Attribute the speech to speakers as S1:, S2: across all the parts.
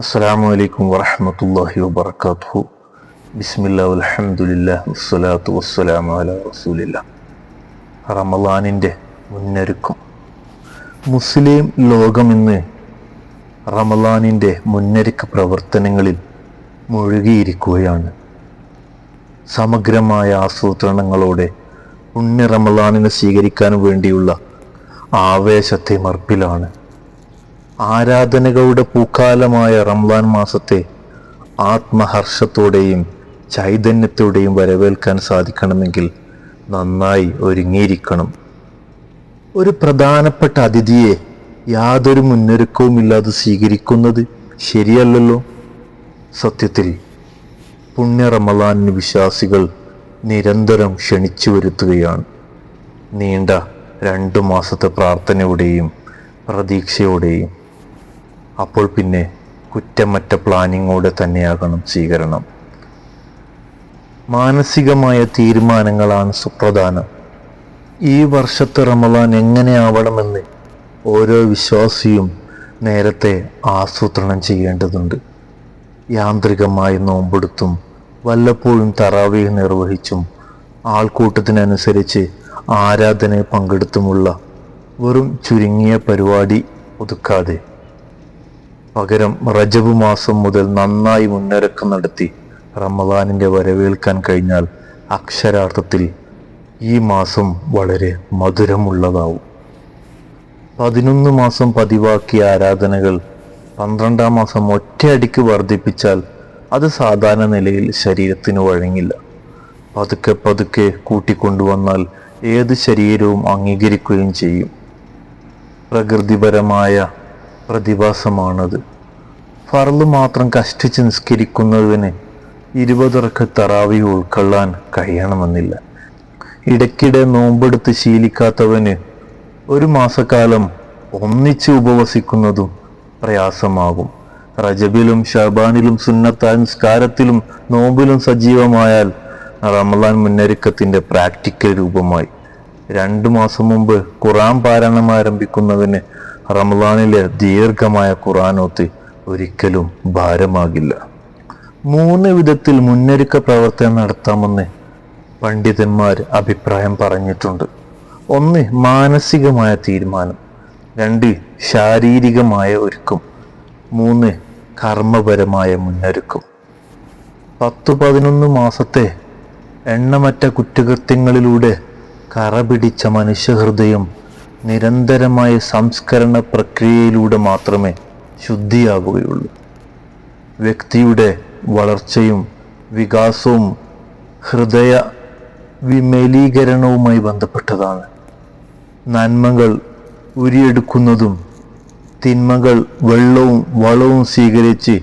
S1: അസ്സലാമു അലൈക്കും വറഹ്മത്തുള്ളാഹി വബറകാതുഹു. ബിസ്മില്ലാ അൽഹംദുലില്ലാ വസ്സലാത്തു വസ്സലാമു അലാ റസൂലില്ലാ റമളാനിന്റെ മുന്നൊരുക്കം. മുസ്ലിം ലോകം ഇന്ന് റമളാനിന്റെ മുന്നൊരുക്ക പ്രവർത്തനങ്ങളിൽ മുഴുകിയിരിക്കുകയാണ്. സമഗ്രമായ ആസൂത്രണങ്ങളോടെ ഉണ്ണി റമലാനിനെ സ്വീകരിക്കാൻ വേണ്ടിയുള്ള ആവേശത്തെ മർപ്പിലാണ് ആരാധനകളുടെ പൂക്കാലമായ റംലാൻ മാസത്തെ ആത്മഹർഷത്തോടെയും ചൈതന്യത്തോടെയും വരവേൽക്കാൻ സാധിക്കണമെങ്കിൽ നന്നായി ഒരുങ്ങിയിരിക്കണം. ഒരു പ്രധാനപ്പെട്ട അതിഥിയെ യാതൊരു മുന്നൊരുക്കവുമില്ലാതെ സ്വീകരിക്കുന്നത് ശരിയല്ലല്ലോ. സത്യത്തിൽ പുണ്യ റമലാനിന് വിശ്വാസികൾ നിരന്തരം ക്ഷണിച്ചു വരുത്തുകയാണ്. നീണ്ട രണ്ടു മാസത്തെ പ്രാർത്ഥനയോടെയും പ്രതീക്ഷയോടെയും അപ്പോൾ പിന്നെ കുറ്റമറ്റ പ്ലാനിങ്ങോടെ തന്നെയാകണം സ്വീകരണം. മാനസികമായ തീരുമാനങ്ങളാണ് സുപ്രധാനം. ഈ വർഷത്തെ റമലാൻ എങ്ങനെയാവണമെന്ന് ഓരോ വിശ്വാസിയും നേരത്തെ ആസൂത്രണം ചെയ്യേണ്ടതുണ്ട്. യാന്ത്രികമായി നോമ്പെടുത്തും വല്ലപ്പോഴും തറാവീഹ് നിർവഹിച്ചും ആൾക്കൂട്ടത്തിനനുസരിച്ച് ആരാധനയെ പങ്കെടുത്തുമുള്ള വെറും ചുരുങ്ങിയ പരിപാടി ഒതുക്കാതെ പകരം റജബ് മാസം മുതൽ നന്നായി മുന്നൊരുക്കം നടത്തി റമദാനിന്റെ വരവേൽക്കാൻ കഴിഞ്ഞാൽ അക്ഷരാർത്ഥത്തിൽ ഈ മാസം വളരെ മധുരമുള്ളതാവും. പതിനൊന്ന് മാസം പതിവാക്കിയ ആരാധനകൾ പന്ത്രണ്ടാം മാസം ഒറ്റയടിക്ക് വർദ്ധിപ്പിച്ചാൽ അത് സാധാരണ നിലയിൽ ശരീരത്തിന് വഴങ്ങില്ല. പതുക്കെ പതുക്കെ കൂട്ടിക്കൊണ്ടുവന്നാൽ ഏത് ശരീരവും അംഗീകരിക്കുകയും ചെയ്യും. പ്രകൃതിപരമായ പ്രതിഭാസമാണത്. ഫറൽ മാത്രം കഷ്ടിച്ച് നിസ്കരിക്കുന്നതിന് ഇരുപതിറക്ക് തറാവി ഉൾക്കൊള്ളാൻ കഴിയണമെന്നില്ല. ഇടയ്ക്കിടെ നോമ്പെടുത്ത് ശീലിക്കാത്തവന് ഒരു മാസക്കാലം ഒന്നിച്ച് ഉപവസിക്കുന്നതും പ്രയാസമാകും. റജബിലും ഷബാനിലും സുന്നത്തായ നിസ്കാരത്തിലും നോമ്പിലും സജീവമായാൽ റമലാൻ മുന്നൊരുക്കത്തിന്റെ പ്രാക്ടിക്കൽ രൂപമായി. രണ്ടു മാസം മുമ്പ് ഖുറാൻ പാരായണം ആരംഭിക്കുന്നവന് റമലാനിലെ ദീർഘമായ ഖുറാനോത്ത് ഒരിക്കലും ഭാരമാകില്ല. മൂന്ന് വിധത്തിൽ മുന്നൊരുക്ക പ്രവർത്തനം നടത്താമെന്ന് പണ്ഡിതന്മാർ അഭിപ്രായം പറഞ്ഞിട്ടുണ്ട്. ഒന്ന് മാനസികമായ തീരുമാനം. രണ്ട് ശാരീരികമായ ഒരുക്കം. മൂന്ന് കർമ്മപരമായ മുന്നൊരുക്കം. പത്തു പതിനൊന്ന് മാസത്തെ എണ്ണമറ്റ കുറ്റകൃത്യങ്ങളിലൂടെ കറപിടിച്ച മനുഷ്യഹൃദയം നിരന്തരമായ സംസ്കരണ പ്രക്രിയയിലൂടെ മാത്രമേ ശുദ്ധിയാവുകയുള്ളൂ. വ്യക്തിയുടെ വളർച്ചയും വികാസവും ഹൃദയ വിമലീകരണവുമായി ബന്ധപ്പെട്ടതാണ്. നന്മകൾ ഉരിയെടുക്കുന്നതും തിന്മകൾ വെള്ളവും വളവും സ്വീകരിച്ച്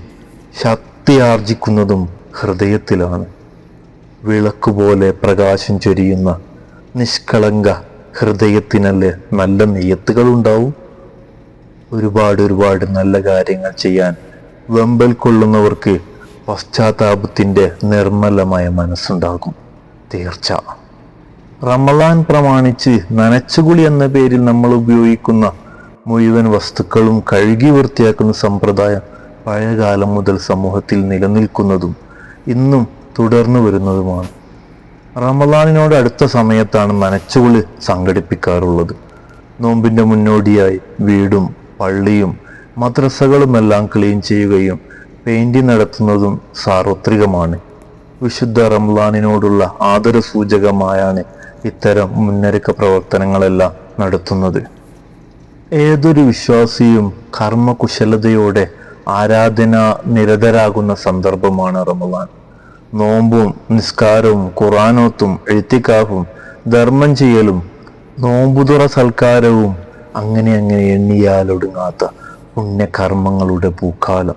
S1: ശക്തി ആർജിക്കുന്നതും ഹൃദയത്തിലാണ്. വിളക്കുപോലെ പ്രകാശം ചൊരിയുന്ന നിഷ്കളങ്ക ഹൃദയത്തിനല്ലേ നല്ല നെയ്യത്തുകൾ ഉണ്ടാവും ഒരുപാട് ഒരുപാട് നല്ല കാര്യങ്ങൾ ചെയ്യാൻ വെമ്പൽ കൊള്ളുന്നവർക്ക് പശ്ചാത്താപത്തിന്റെ നിർമ്മലമായ മനസ്സുണ്ടാകും. തീർച്ച. റമലാൻ പ്രമാണിച്ച് നനച്ചുകുളി എന്ന പേരിൽ നമ്മൾ ഉപയോഗിക്കുന്ന മുഴുവൻ വസ്തുക്കളും കഴുകി വൃത്തിയാക്കുന്ന സമ്പ്രദായം പഴയകാലം മുതൽ സമൂഹത്തിൽ നിലനിൽക്കുന്നതും ഇന്നും തുടർന്നു വരുന്നതുമാണ്. റമലാനിനോട് അടുത്ത സമയത്താണ് നനച്ചുകുളി സംഘടിപ്പിക്കാറുള്ളത്. നോമ്പിന്റെ മുന്നോടിയായി വീടും പള്ളിയും മദ്രസകളുമെല്ലാം ക്ലീൻ ചെയ്യുകയും പെയിന്റ് നടത്തുന്നതും സാർവത്രികമാണ്. വിശുദ്ധ റംലാനിനോടുള്ള ആദര സൂചകമായാണ് ഇത്തരം മുന്നൊരുക്ക പ്രവർത്തനങ്ങളെല്ലാം നടത്തുന്നത്. ഏതൊരു വിശ്വാസിയും കർമ്മകുശലതയോടെ ആരാധന നിരതരാകുന്ന സന്ദർഭമാണ് റമലാൻ നോമ്പും നിസ്കാരവും ഖുറാനോത്തും എഴുത്തിക്കാഫും ധർമ്മം ചെയ്യലും നോമ്പുതുറ സൽക്കാരവും അങ്ങനെ അങ്ങനെ എണ്ണിയാലൊടുങ്ങാത്ത പുണ്യകർമ്മങ്ങളുടെ പൂക്കാലം.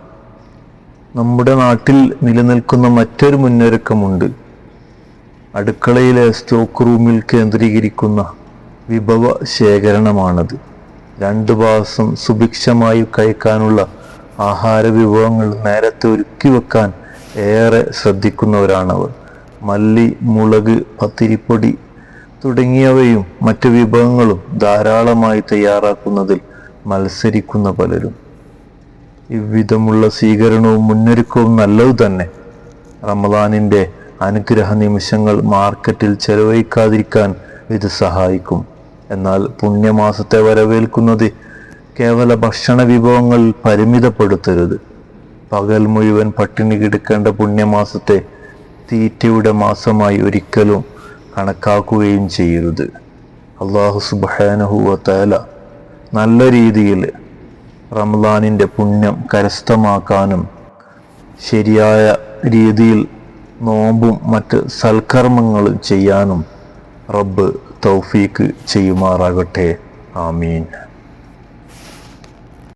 S1: നമ്മുടെ നാട്ടിൽ നിലനിൽക്കുന്ന മറ്റൊരു മുന്നൊരുക്കമുണ്ട്. അടുക്കളയിലെ സ്റ്റോക്ക് റൂമിൽ കേന്ദ്രീകരിക്കുന്ന വിഭവ ശേഖരണമാണത്. രണ്ടു മാസം സുഭിക്ഷമായി കഴിക്കാനുള്ള ആഹാര വിഭവങ്ങൾ നേരത്തെ ഒരുക്കി വെക്കാൻ ഏറെ ശ്രദ്ധിക്കുന്നവരാണവർ. മല്ലി മുളക് പത്തിരിപ്പൊടി തുടങ്ങിയവയും മറ്റു വിഭവങ്ങളും ധാരാളമായി തയ്യാറാക്കുന്നതിൽ മത്സരിക്കുന്ന പലരും. ഇவ்விധമുള്ള സ്വീകരണവും മുന്നൊരുക്കവും നല്ലതു തന്നെ. റമദാനിന്റെ അനുഗ്രഹ നിമിഷങ്ങൾ മാർക്കറ്റിൽ ചെലവഴിക്കാതിരിക്കാൻ ഇത് സഹായിക്കും. എന്നാൽ പുണ്യമാസത്തെ വരവേൽക്കുന്നത് കേവല ഭക്ഷണ വിഭവങ്ങൾ പരിമിതപ്പെടുത്തരുത്. പകൽ മുഴുവൻ പട്ടിണി കിടക്കേണ്ട പുണ്യമാസത്തെ തീറ്റയുടെ മാസമായി ഒരിക്കലും കണക്കാക്കുകയും ചെയ്യരുത്. അള്ളാഹു സുബാനഹുവല നല്ല രീതിയിൽ റംലാനിന്റെ പുണ്യം കരസ്ഥമാക്കാനും ശരിയായ രീതിയിൽ നോമ്പും മറ്റ് സൽക്കർമ്മങ്ങളും ചെയ്യാനും റബ്ബ് തൗഫീക്ക് ചെയ്യുമാറാകട്ടെ. ആമീൻ.